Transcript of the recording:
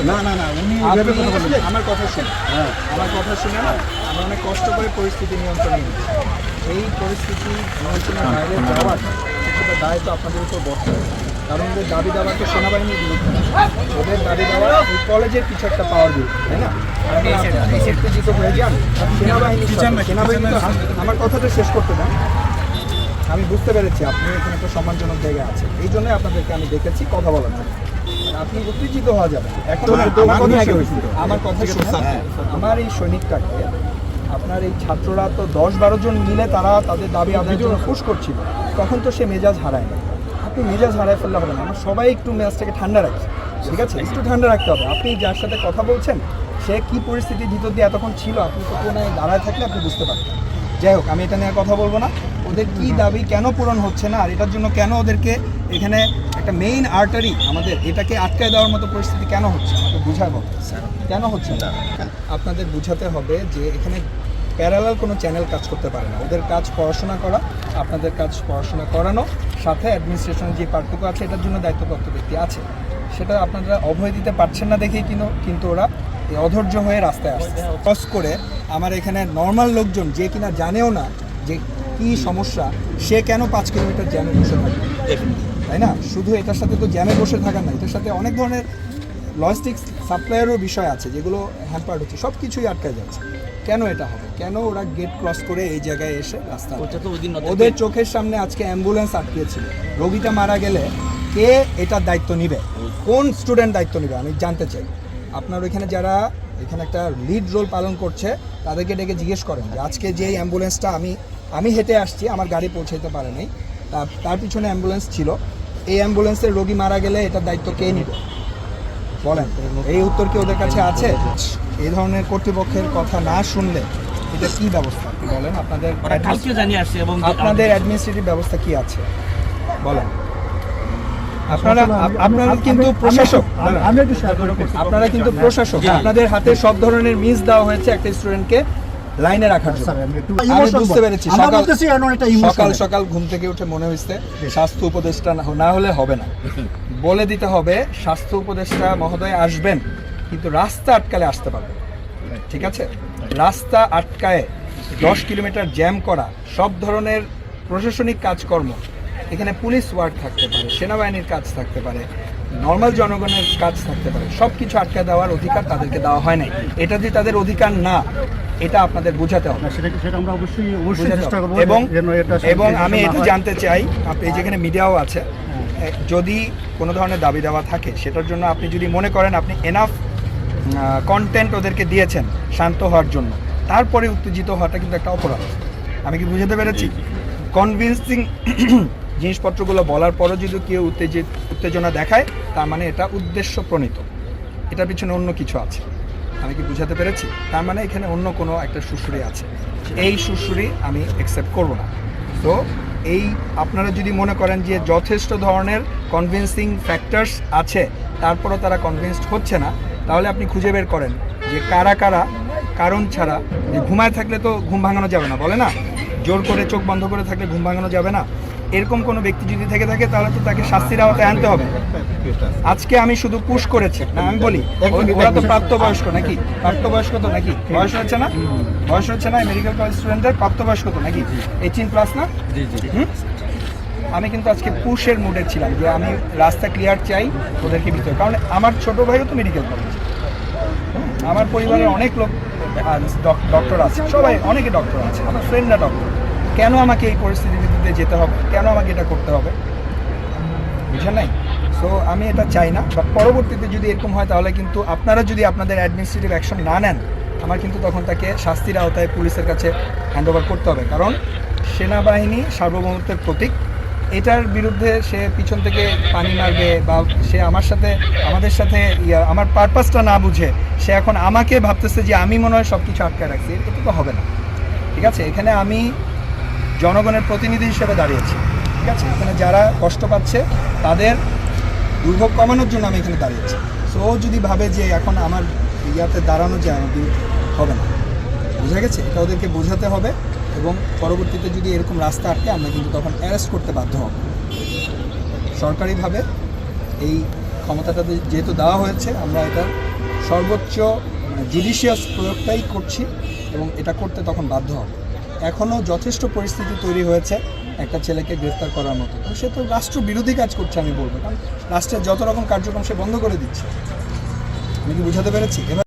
না? না না উনি আমার কথা শুনে হ্যাঁ। আমার কথা শুনে না আমরা অনেক কষ্ট করে পরিস্থিতি নিয়ন্ত্রণে এই পরিস্থিতি নিয়ন্ত্রণের বাইরে যাওয়ার কিছুটা দায় তো আপনাদের উপর কারণ ওদের দাবি দাওয়া তো সেনাবাহিনীর বিরুদ্ধে। ওদের দাবি দেওয়া এই কলেজের কিছু একটা পাওয়ার বিরুদ্ধে তাই না? উত্তেজিত হয়ে যান। সেনাবাহিনী সেনাবাহিনী তো আমার কথাটা শেষ করতে দেন। আমি বুঝতে পেরেছি আপনি এখানে একটা সম্মানজনক জায়গায় আছেন। এই জন্য আপনাদেরকে আমি দেখেছি কথা বলার জন্য। আপনি উত্তেজিত হওয়া যাবে এখন আমার কথা। আমার হ্যাঁ। আমার এই সৈনিকটাকে আপনার এই ছাত্ররা তো দশ বারো জন মিলে তারা তাদের দাবি আদায়ের জন্য পুশ করছিল। তখন তো সে মেজাজ হারায় না। আপনি মেজাজ হারায় ফেললে হবে না। আমার সবাই একটু মেজাজটাকে ঠান্ডা রাখছে ঠিক আছে? একটু ঠান্ডা রাখতে হবে। আপনি যার সাথে কথা বলছেন সে কি পরিস্থিতির ভিতর দিয়ে এতক্ষণ ছিল? আপনি তো কোনায় দাঁড়ায় থাকলে আপনি বুঝতে পারতেন। যাই হোক আমি এটা নিয়ে কথা বলব না। ওদের কি দাবি কেন পূরণ হচ্ছে না? আর এটার জন্য কেন ওদেরকে এখানে একটা মেইন আর্টারি আমাদের এটাকে আটকায় দেওয়ার মতো পরিস্থিতি কেন হচ্ছে? আমাকে বুঝাবো কেন হচ্ছে? না আপনাদের বুঝাতে হবে যে এখানে প্যারালাল কোনো চ্যানেল কাজ করতে পারে না। ওদের কাজ পড়াশোনা করা আপনাদের কাজ পড়াশোনা করানো সাথে অ্যাডমিনিস্ট্রেশনের যে পার্থক্য আছে এটার জন্য দায়িত্বপ্রাপ্ত ব্যক্তি আছে। সেটা আপনারা অভয় দিতে পারছেন না দেখেই কিন্তু কিন্তু ওরা। অধৈর্য হয়ে রাস্তায় আসছে। ক্রস করে আমার এখানে নর্মাল লোকজন যে কিনা জানেও না যে কি সমস্যা সে কেন পাঁচ কিলোমিটার জ্যামে বসে থাকবে তাই না? শুধু এটার সাথে তো জ্যামে বসে থাকা না এটার সাথে অনেক ধরনের লজিস্টিক্স সাপ্লায়ারও বিষয় আছে যেগুলো হ্যাম্পার্ড হচ্ছে সব কিছুই আটকে যাচ্ছে। কেন এটা হবে? কেন ওরা গেট ক্রস করে এই জায়গায় এসে রাস্তা ওদের চোখের সামনে আজকে অ্যাম্বুলেন্স আটকিয়েছিল রোগীটা মারা গেলে কে এটার দায়িত্ব নিবে? কোন স্টুডেন্ট দায়িত্ব নিবে? আমি জানতে চাই। আপনার ওইখানে যারা এখানে একটা লিড রোল পালন করছে তাদেরকে ডেকে জিজ্ঞেস করেন যে আজকে যে অ্যাম্বুলেন্সটা আমি আমি হেঁটে আসছি আমার গাড়ি পৌঁছাইতে পারেনি তার- তার পিছনে অ্যাম্বুলেন্স ছিল। এই অ্যাম্বুলেন্সের রোগী মারা গেলে এটার দায়িত্ব কে নিবে? বলেন এই উত্তর কি ওদের কাছে আছে? এই ধরনের কর্তৃপক্ষের কথা না শুনলে এটা কি ব্যবস্থা? বলেন আপনাদের এবং আপনাদের অ্যাডমিনিস্ট্রেটিভ ব্যবস্থা কি আছে? বলেন। আপনারা আপনারা কিন্তু প্রশাসক। আপনারা কিন্তু আপনাদের হাতে সব ধরনের মিস দেওয়া হয়েছে একটা স্টুডেন্টকে লাইনে রাখার জন্য। আমি বুঝতে পেরেছি। সকাল সকাল ঘুম থেকে উঠে মনে হয়েছে স্বাস্থ্য উপদেষ্টা না না হলে হবে না। বলে দিতে হবে স্বাস্থ্য উপদেষ্টা মহোদয় আসবেন কিন্তু রাস্তা আটকালে আসতে পারবেন ঠিক আছে? রাস্তা আটকায় দশ কিলোমিটার জ্যাম করা সব ধরনের প্রশাসনিক কাজকর্ম এখানে পুলিশ ওয়ার্ড থাকতে পারে সেনাবাহিনীর কাজ থাকতে পারে নর্মাল জনগণের কাজ থাকতে পারে সব কিছু আটকে দেওয়ার অধিকার তাদেরকে দেওয়া হয় নাই। এটা যে তাদের অধিকার না এটা আপনাদের বোঝাতে হবে। না, সেটা সেটা আমরা অবশ্যই অবশ্যই বুঝাতে হবে। এবং এবং আমি এটা জানতে চাই আপনি যেখানে মিডিয়াও আছে যদি কোনো ধরনের দাবি দেওয়া থাকে সেটার জন্য আপনি যদি মনে করেন আপনি এনাফ কন্টেন্ট ওদেরকে দিয়েছেন শান্ত হওয়ার জন্য তারপরে উত্তেজিত হওয়াটা কিন্তু একটা অপরাধ। আমি কি বুঝাতে পেরেছি? কনভিন্সিং জিনিসপত্রগুলো বলার পরও যদি কেউ উত্তেজিত, উত্তেজনা দেখায়, তার মানে এটা উদ্দেশ্য প্রণীত এটার পিছনে অন্য কিছু আছে। আমি কি বুঝাতে পেরেছি? তার মানে এখানে অন্য কোনো একটা সুশুরি আছে। এই সুশুরি আমি অ্যাকসেপ্ট করব না। তো এই আপনারা যদি মনে করেন যে যথেষ্ট ধরনের কনভিন্সিং ফ্যাক্টরস আছে, তারপরও তারা কনভিন্সড হচ্ছে না, তাহলে আপনি খুঁজে বের করেন যে কারা কারা কারণ ছাড়া, যে ঘুমায় থাকলে তো ঘুম ভাঙানো যাবে না, বলে না? জোর করে চোখ বন্ধ করে থাকলে ঘুম ভাঙানো যাবে না? এরকম কোনো ব্যক্তি যদি থেকে থাকে তাহলে তো তাকে শাস্তির আওতায় আনতে হবে। আজকে আমি শুধু পুশ করেছি না আমি বলি ওরা তো প্রাপ্তবয়স্ক নাকি? প্রাপ্তবয়স্ক তো নাকি? বয়স হচ্ছে না? বয়স হচ্ছে না মেডিকেল কলেজ স্টুডেন্টদের প্রাপ্তবয়স্ক তো নাকি? এইটিন প্লাস না? আমি কিন্তু আজকে পুশের মুডে ছিলাম যে আমি রাস্তা ক্লিয়ার চাই ওদেরকে ভিতরে। কারণ আমার ছোট ভাইও তো মেডিকেল কলেজ আমার পরিবারের অনেক লোক ডক্টর আছে। সবাই অনেকে ডক্টর আছে। আমার ফ্রেন্ডরা ডক্টর কেন আমাকে এই পরিস্থিতির ভিত্তিতে যেতে হবে। কেন আমাকে এটা করতে হবে? বুঝে নাই? সো আমি এটা চাই না। বা পরবর্তীতে যদি এরকম হয়, তাহলে কিন্তু আপনারা যদি আপনাদের অ্যাডমিনিস্ট্রেটিভ অ্যাকশন না নেন, আমার কিন্তু তখন তাকে শাস্তির আওতায় পুলিশের কাছে হ্যান্ড ওভার করতে হবে। কারণ সেনাবাহিনী সার্বভৌমত্বের প্রতীক। এটার বিরুদ্ধে সে পিছন থেকে পানি মারবে বা সে আমার সাথে, আমাদের সাথে আমার পারপাসটা না বুঝে, সে এখন আমাকে ভাবতেছে যে আমি মনে হয় সব কিছু আটকায় রাখছি। এটা তো হবে না। ঠিক আছে? এখানে আমি জনগণের প্রতিনিধি হিসেবে দাঁড়িয়েছি। ঠিক আছে? এখানে যারা কষ্ট পাচ্ছে, তাদের দুর্ভোগ কমানোর জন্য আমি এখানে দাঁড়িয়েছি। সো যদি ভাবে যে এখন আমার ইয়াতে দাঁড়ানো যায় আমাদের হবে না। বোঝা গেছে? এটা ওদেরকে বোঝাতে হবে এবং পরবর্তীতে যদি এরকম রাস্তা আটকে, আমরা কিন্তু তখন অ্যারেস্ট করতে বাধ্য হব। সরকারিভাবে এই ক্ষমতাটা যেহেতু দেওয়া হয়েছে, আমরা এটার সর্বোচ্চ জুডিশিয়াস প্রয়োগটাই করছি এবং এটা করতে তখন বাধ্য হবে। এখনও যথেষ্ট পরিস্থিতি তৈরি হয়েছে একটা ছেলেকে গ্রেফতার করার মতো। তো সে তো রাষ্ট্র বিরোধী কাজ করছে, আমি বলব। কারণ রাষ্ট্রের যত রকম কার্যক্রম সে বন্ধ করে দিচ্ছে। আমি কি বুঝাতে পেরেছি? এবার